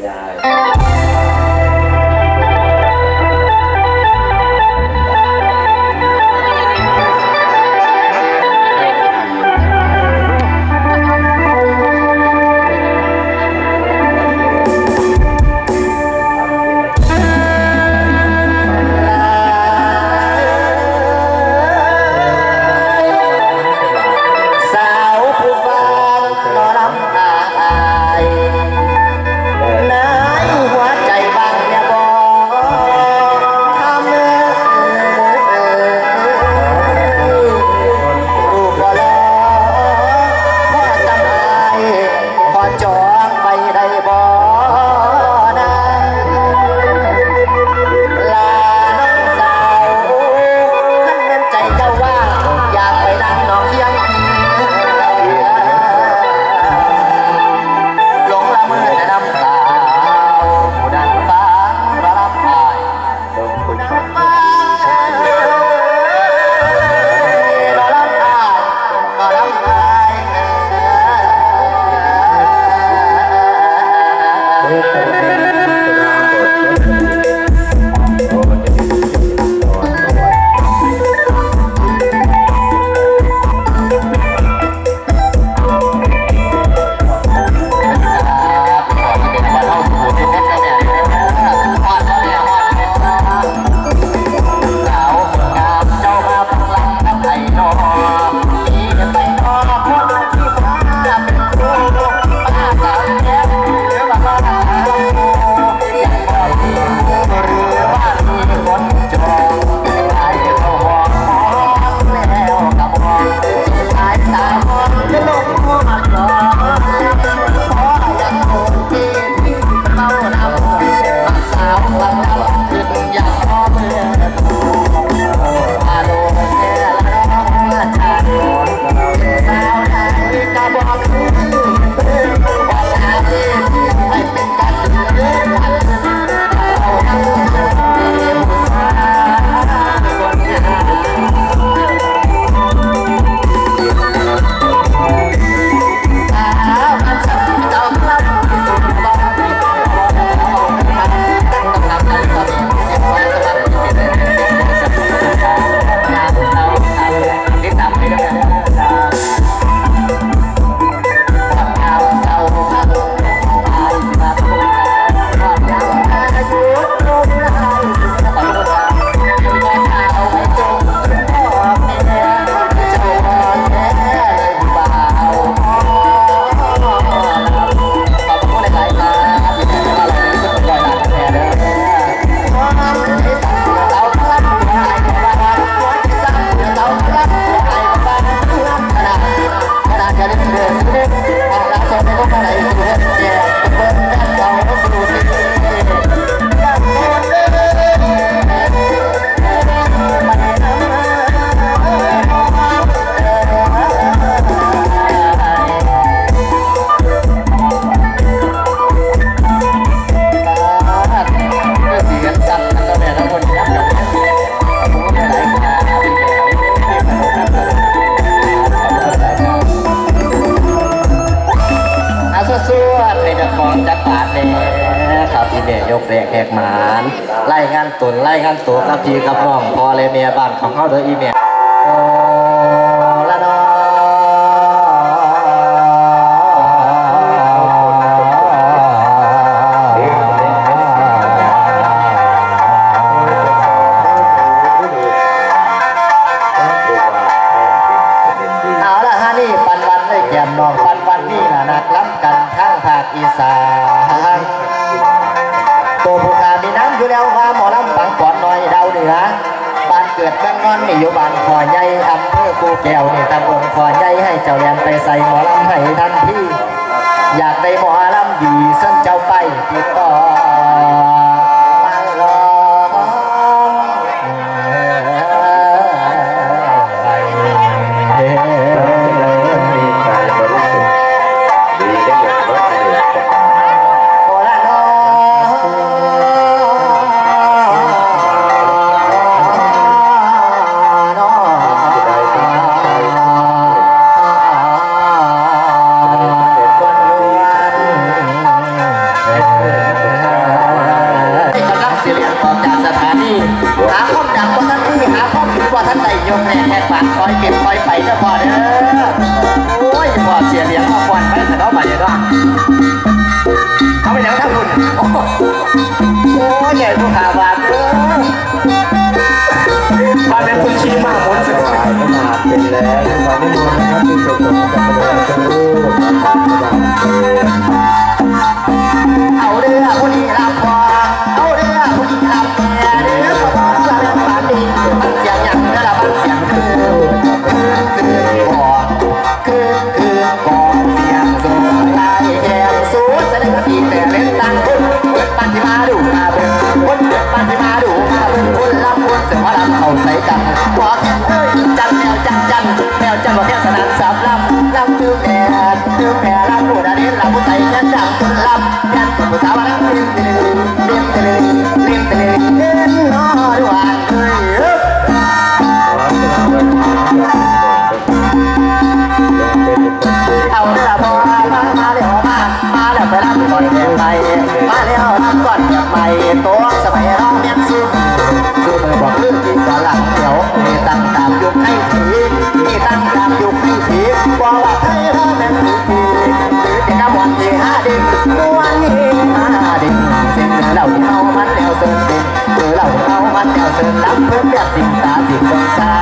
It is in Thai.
Yeah. ีกับน้องพอเลยเมียบ้านของเขาเด้ออีเมียน้องปันปันนี่นะนักล้ำกันทั้งภาคอีสานตัวผู้ขามีน้ำอยู่แล้วความหมอลำ งก่อนน้อยเดาเหนือบ้านเกิดบ้านนอนนี่อยู่บ้านคอใหญ่อำเภอกูแก้วนี่ตำบลคอใหญ่ให้เจ้าแยมไปใส่หมอลำให้ทันทีอยากได้หมอลำดี คอยเก็บคอยไปก็พอเด้อโอ้ยพอเสียเลี้ยงมาก่อนไปแต่เราไปเด้อเขาไปแล้วทั้งรุ่นโอ้ยเหญ่ผู้ขาบาดเด้อมาเป็นคนชี้มาหมดสบายมาเป็นแล้วมาเป็หมนะครัที่จบจบกันไปแล้ มาแล้วนักก่อนจะไปตัวสมัยเราเมียนซุนคือไม่บอกเรื่องจริงก่อนหลังเดี๋ยวมีตั้งตามยุคให้ผีมีตั้งตามยุคให้ผีบอกว่าให้เราเมียนผีหรือจะนับวันที่ห้าดิมวันนี้หาดิเส้นเราเข้ามันแล้วเส้นเส้นเราเข้ามันแล้วเส้นน้ำเพื่มแบบสิ่งตาสิ่งตา